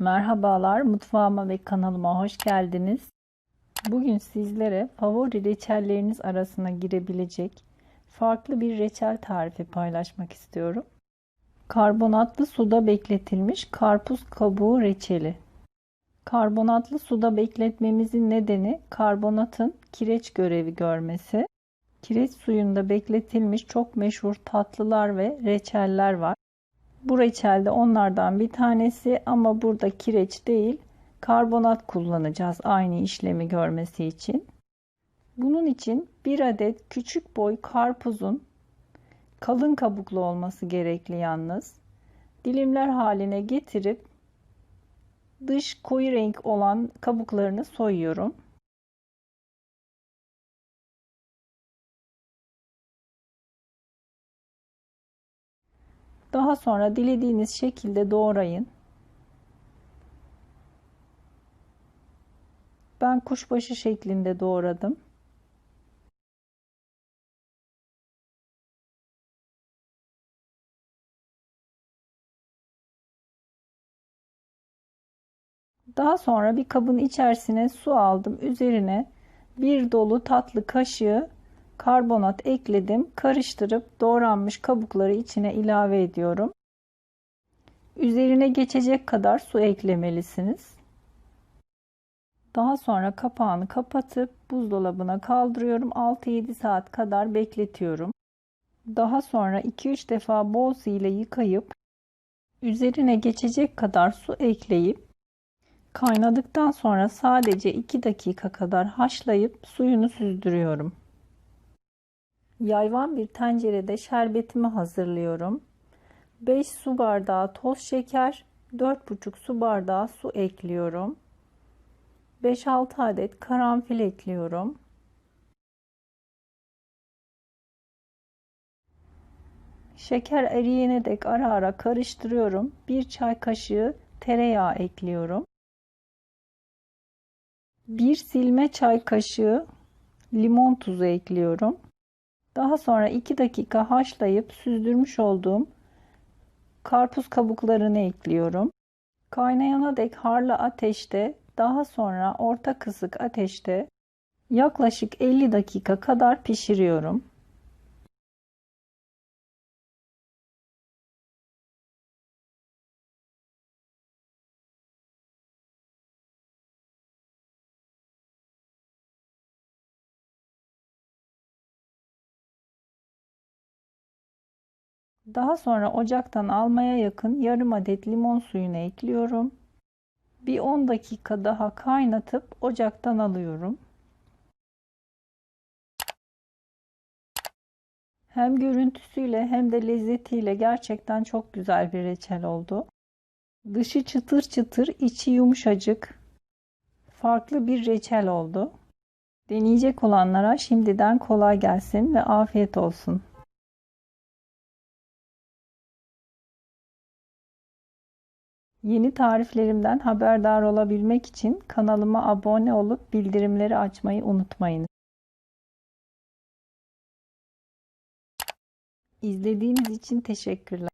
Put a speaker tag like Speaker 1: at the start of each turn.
Speaker 1: Merhabalar, mutfağıma ve kanalıma hoş geldiniz. Bugün sizlere favori reçelleriniz arasına girebilecek farklı bir reçel tarifi paylaşmak istiyorum. Karbonatlı suda bekletilmiş karpuz kabuğu reçeli. Karbonatlı suda bekletmemizin nedeni karbonatın kireç görevi görmesi. Kireç suyunda bekletilmiş çok meşhur tatlılar ve reçeller var. Bu reçelde onlardan bir tanesi ama burada kireç değil karbonat kullanacağız aynı işlemi görmesi için. Bunun için bir adet küçük boy karpuzun kalın kabuklu olması gerekli yalnız. Dilimler haline getirip dış koyu renk olan kabuklarını soyuyorum. Daha sonra dilediğiniz şekilde doğrayın. Ben kuşbaşı şeklinde doğradım. Daha sonra bir kabın içerisine su aldım. Üzerine bir dolu tatlı kaşığı karbonat ekledim. Karıştırıp doğranmış kabukları içine ilave ediyorum. Üzerine geçecek kadar su eklemelisiniz. Daha sonra kapağını kapatıp buzdolabına kaldırıyorum. 6-7 saat kadar bekletiyorum. Daha sonra 2-3 defa bol su ile yıkayıp üzerine geçecek kadar su ekleyip kaynadıktan sonra sadece 2 dakika kadar haşlayıp suyunu süzdürüyorum. Yayvan bir tencerede şerbetimi hazırlıyorum. 5 su bardağı toz şeker, 4,5 su bardağı su ekliyorum. 5-6 adet karanfil ekliyorum. Şeker eriyene dek ara ara karıştırıyorum. 1 çay kaşığı tereyağı ekliyorum. 1 silme çay kaşığı limon tuzu ekliyorum. Daha sonra 2 dakika haşlayıp süzdürmüş olduğum karpuz kabuklarını ekliyorum. Kaynayana dek harlı ateşte daha sonra orta kısık ateşte yaklaşık 50 dakika kadar pişiriyorum. Daha sonra ocaktan almaya yakın yarım adet limon suyunu ekliyorum. Bir 10 dakika daha kaynatıp ocaktan alıyorum. Hem görüntüsüyle hem de lezzetiyle gerçekten çok güzel bir reçel oldu. Dışı çıtır çıtır, içi yumuşacık. Farklı bir reçel oldu. Deneyecek olanlara şimdiden kolay gelsin ve afiyet olsun. Yeni tariflerimden haberdar olabilmek için kanalıma abone olup bildirimleri açmayı unutmayınız. İzlediğiniz için teşekkürler.